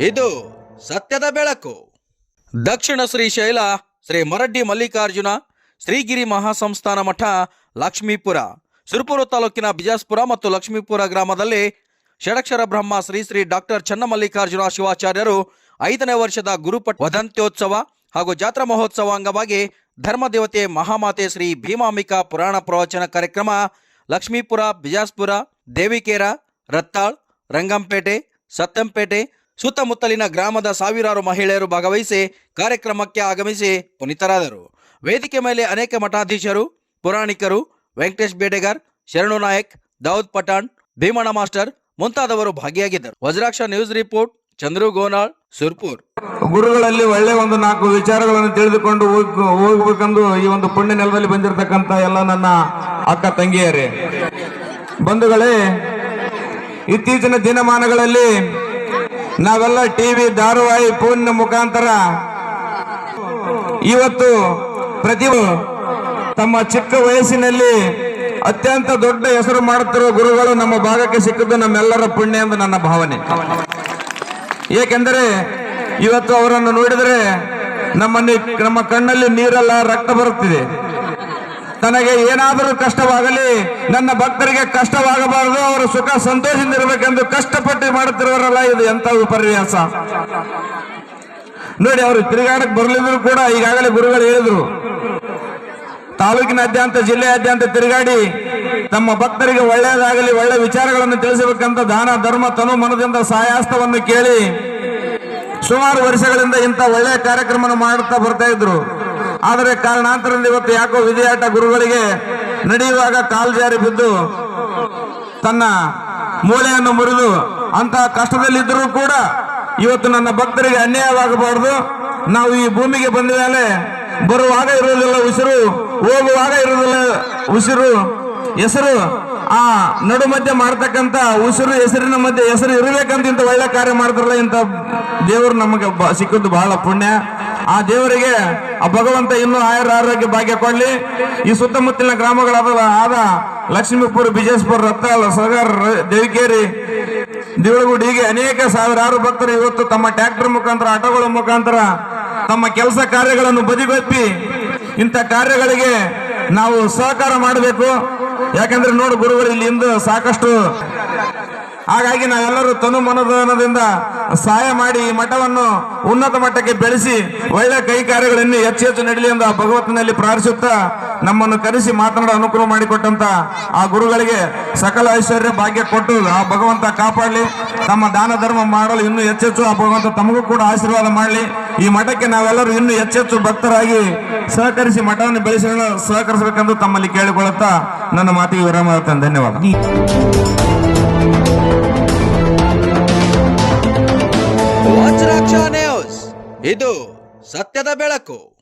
ಇದು ಸತ್ಯದ ಬೆಳಕು. ದಕ್ಷಿಣ ಶ್ರೀಶೈಲ ಶ್ರೀ ಮರಡ್ಡಿ ಮಲ್ಲಿಕಾರ್ಜುನ, ಶ್ರೀಗಿರಿ ಮಹಾಸಂಸ್ಥಾನ ಮಠ, ಲಕ್ಷ್ಮೀಪುರ, ಸುರಪುರ ತಾಲೂಕಿನ ಬಿಜಾಸ್ಪುರ ಮತ್ತು ಲಕ್ಷ್ಮೀಪುರ ಗ್ರಾಮದಲ್ಲಿ ಷಡಕ್ಷರ ಬ್ರಹ್ಮ ಶ್ರೀ ಶ್ರೀ ಡಾಕ್ಟರ್ ಚನ್ನಮಲ್ಲಿಕಾರ್ಜುನ ಶಿವಾಚಾರ್ಯರು ಐದನೇ ವರ್ಷದ ಗುರುಪಟ್ ವದಂತ್ಯೋತ್ಸವ ಹಾಗೂ ಜಾತ್ರಾ ಮಹೋತ್ಸವ ಅಂಗವಾಗಿ ಧರ್ಮದೇವತೆ ಮಹಾಮಾತೆ ಶ್ರೀ ಭೀಮಾಂಬಿಕಾ ಪುರಾಣ ಪ್ರವಚನ ಕಾರ್ಯಕ್ರಮ ಲಕ್ಷ್ಮೀಪುರ, ಬಿಜಾಸ್ಪುರ, ದೇವಿಕೇರ, ರತ್ತಾಳ್, ರಂಗಂಪೇಟೆ ಸತ್ತಂಪೇಟೆ ಸುತ್ತಮುತ್ತಲಿನ ಗ್ರಾಮದ ಸಾವಿರಾರು ಮಹಿಳೆಯರು ಭಾಗವಹಿಸಿ ಕಾರ್ಯಕ್ರಮಕ್ಕೆ ಆಗಮಿಸಿ ಪುನೀತರಾದರು. ವೇದಿಕೆ ಮೇಲೆ ಅನೇಕ ಮಠಾಧೀಶರು, ಪುರಾಣಿಕರು, ವೆಂಕಟೇಶ್ ಬೇಡೆಗಾರ್ ಶರಣು ನಾಯಕ್ ದಾऊद ಪಠಾಣ್, ಭೀಮಣ್ಣ ಮಾಸ್ಟರ್ ಮುಂತಾದವರು ಭಾಗಿಯಾಗಿದ್ದರು. Vajraksha news report, Chandru Gonal, Surpur. ಗುರುಗಳಲ್ಲಿ ಒಳ್ಳೆ ಒಂದು ನಾಲ್ಕು ವಿಚಾರಗಳನ್ನು ತಿಳಿದುಕೊಂಡು ಹೋಗ್- ಹೋಗ್ಬೇಕೆಂದು ಈ ಒಂದು ಪುಣ್ಯ ನೆಲದಲ್ಲಿ ಬಂದಿರತಕ್ಕಂತ ಎಲ್ಲ ನನ್ನ ಅಕ್ಕ ತಂಗಿಯರೇ. ಬಂಧುಗಳೇ, ಇತ್ತೀಚಿನ ದಿನಮಾನಗಳಲ್ಲಿ ನಾವೆಲ್ಲ ಟಿವಿ ಧಾರಾವಾಹಿ ಫೋನ್ ಮುಖಾಂತರ ಇವತ್ತು ಪ್ರತಿ ತಮ್ಮ ಚಿಕ್ಕ ವಯಸ್ಸಿನಲ್ಲಿ ಅತ್ಯಂತ ದೊಡ್ಡ ಹೆಸರು ಮಾಡುತ್ತಿರುವ ಗುರುಗಳು ನಮ್ಮ ಭಾಗಕ್ಕೆ ಸಿಕ್ಕಿದ್ದು ನಮ್ಮೆಲ್ಲರ ಪುಣ್ಯ ಎಂದು ನನ್ನ ಭಾವನೆ. ಏಕೆಂದರೆ ಇವತ್ತು ಅವರನ್ನು ನೋಡಿದರೆ ನಮ್ಮನ್ನು ನಮ್ಮ ಕಣ್ಣಲ್ಲಿ ನೀರಲ್ಲ ರಕ್ತ ಬರುತ್ತಿದೆ. ತನಗೆ ಏನಾದರೂ ಕಷ್ಟವಾಗಲಿ, ನನ್ನ ಭಕ್ತರಿಗೆ ಕಷ್ಟವಾಗಬಾರದು, ಅವರು ಸುಖ ಸಂತೋಷದಿಂದ ಇರಬೇಕೆಂದು ಕಷ್ಟಪಟ್ಟು ಮಾಡುತ್ತಿರುವರಲ್ಲ ಇದು ಎಂತ ವಿಪರ್ಯಾಸ ನೋಡಿ, ಅವರು ತಿರುಗಾಡಕ್ಕೆ ಬರಲಿದ್ರು ಕೂಡ ಈಗಾಗಲೇ ಗುರುಗಳು ಹೇಳಿದ್ರು. ತಾಲೂಕಿನಾದ್ಯಂತ ಜಿಲ್ಲೆಯಾದ್ಯಂತ ತಿರುಗಾಡಿ, ತಮ್ಮ ಭಕ್ತರಿಗೆ ಒಳ್ಳೆಯದಾಗಲಿ, ಒಳ್ಳೆ ವಿಚಾರಗಳನ್ನು ತಿಳಿಸಬೇಕಂತ ದಾನ, ಧರ್ಮ, ತನು ಮನದಿಂದ ಸಹಾಯಸ್ತವನ್ನು ಕೇಳಿ, ಸುಮಾರು ವರ್ಷಗಳಿಂದ ಇಂಥ ಒಳ್ಳೆಯ ಕಾರ್ಯಕ್ರಮ ಮಾಡುತ್ತಾ ಬರ್ತಾ ಇದ್ರು. ಆದರೆ ಕಾರಣಾಂತರದಿಂದ ಇವತ್ತು ಯಾಕೋ ವಿಧಿಯಾಟ ಗುರುಗಳಿಗೆ ನಡೆಯುವಾಗ ಕಾಲು ಜಾರಿ ಬಿದ್ದು ತನ್ನ ಮೂಳೆಯನ್ನು ಮುರಿದು ಅಂತಹ ಕಷ್ಟದಲ್ಲಿದ್ದರೂ ಕೂಡ ಇವತ್ತು ನನ್ನ ಭಕ್ತರಿಗೆ ಅನ್ಯಾಯವಾಗಬಾರದು. ನಾವು ಈ ಭೂಮಿಗೆ ಬಂದ ಮೇಲೆ ಬರುವಾಗ ಇರುವುದಿಲ್ಲ ಉಸಿರು, ಹೋಗುವಾಗ ಇರುವುದಿಲ್ಲ ಉಸಿರು, ಹೆಸರು, ಆ ನಡು ಮಧ್ಯೆ ಮಾಡ್ತಕ್ಕಂತ ಉಸಿರು, ಹೆಸರಿನ ಮಧ್ಯೆ ಹೆಸರು ಇರಬೇಕಂತ ಇಂಥ ಒಳ್ಳೆ ಕಾರ್ಯ ಮಾಡ್ತಾರಲ್ಲ ಇಂಥ ದೇವರು ನಮಗೆ ಸಿಕ್ಕಿದ್ದು ಬಹಳ ಪುಣ್ಯ. ಆ ದೇವರಿಗೆ ಆ ಭಗವಂತ ಇನ್ನೂ ಆಯುರ ಆರೋಗ್ಯ ಭಾಗ್ಯ ಕೊಡ್ಲಿ. ಈ ಸುತ್ತಮುತ್ತಲಿನ ಗ್ರಾಮಗಳಾದ ಆದ ಲಕ್ಷ್ಮೀಪುರ ಬಿಜೇಶ್ಪುರ ರತ್ನಾಲ್ ಸಗರ್ ದೇವಿಕೇರಿ ದಿವಳಗುಡಿ ಹೀಗೆ ಅನೇಕ ಸಾವಿರಾರು ಭಕ್ತರು ಇವತ್ತು ತಮ್ಮ ಟ್ರ್ಯಾಕ್ಟರ್ ಮುಖಾಂತರ, ಆಟೋಗಳ ಮುಖಾಂತರ ತಮ್ಮ ಕೆಲಸ ಕಾರ್ಯಗಳನ್ನು ಬದಿಗೊಪ್ಪಿ ಇಂಥ ಕಾರ್ಯಗಳಿಗೆ ನಾವು ಸಹಕಾರ ಮಾಡಬೇಕು. ಯಾಕಂದ್ರೆ ನೋಡು ಗುರುಗಳು ಇಲ್ಲಿಂದ ಸಾಕಷ್ಟು ಹಾಗಾಗಿ ನಾವೆಲ್ಲರೂ ತನು ಮನೋಧನದಿಂದ ಸಹಾಯ ಮಾಡಿ ಈ ಮಠವನ್ನು ಉನ್ನತ ಮಟ್ಟಕ್ಕೆ ಬೆಳೆಸಿ ಒಳ್ಳೆ ಕೈ ಕಾರ್ಯಗಳನ್ನು ಹೆಚ್ಚು ಹೆಚ್ಚು ನಡಲಿ ಎಂದು ಭಗವತ್ನಲ್ಲಿ ಪ್ರಾರ್ಥಿಸುತ್ತಾ ನಮ್ಮನ್ನು ಕರೆಸಿ ಮಾತನಾಡೋ ಅನುಕೂಲ ಮಾಡಿಕೊಟ್ಟಂತ ಆ ಗುರುಗಳಿಗೆ ಸಕಲ ಐಶ್ವರ್ಯ ಭಾಗ್ಯ ಕೊಟ್ಟು ಆ ಭಗವಂತ ಕಾಪಾಡಲಿ. ತಮ್ಮ ದಾನ ಧರ್ಮ ಮಾಡಲು ಇನ್ನೂ ಹೆಚ್ಚೆಚ್ಚು ಆ ಭಗವಂತ ತಮಗೂ ಕೂಡ ಆಶೀರ್ವಾದ ಮಾಡಲಿ. ಈ ಮಠಕ್ಕೆ ನಾವೆಲ್ಲರೂ ಇನ್ನೂ ಹೆಚ್ಚೆಚ್ಚು ಭಕ್ತರಾಗಿ ಸಹಕರಿಸಿ ಮಠವನ್ನು ಬೆಳೆಸಲು ಸಹಕರಿಸಬೇಕೆಂದು ತಮ್ಮಲ್ಲಿ ಕೇಳಿಕೊಳ್ಳುತ್ತಾ ನನ್ನ ಮಾತಿಗೆ ವಿರಾಮ ಧನ್ಯವಾದ. ಇದು ಸತ್ಯದ ಬೆಳಕು.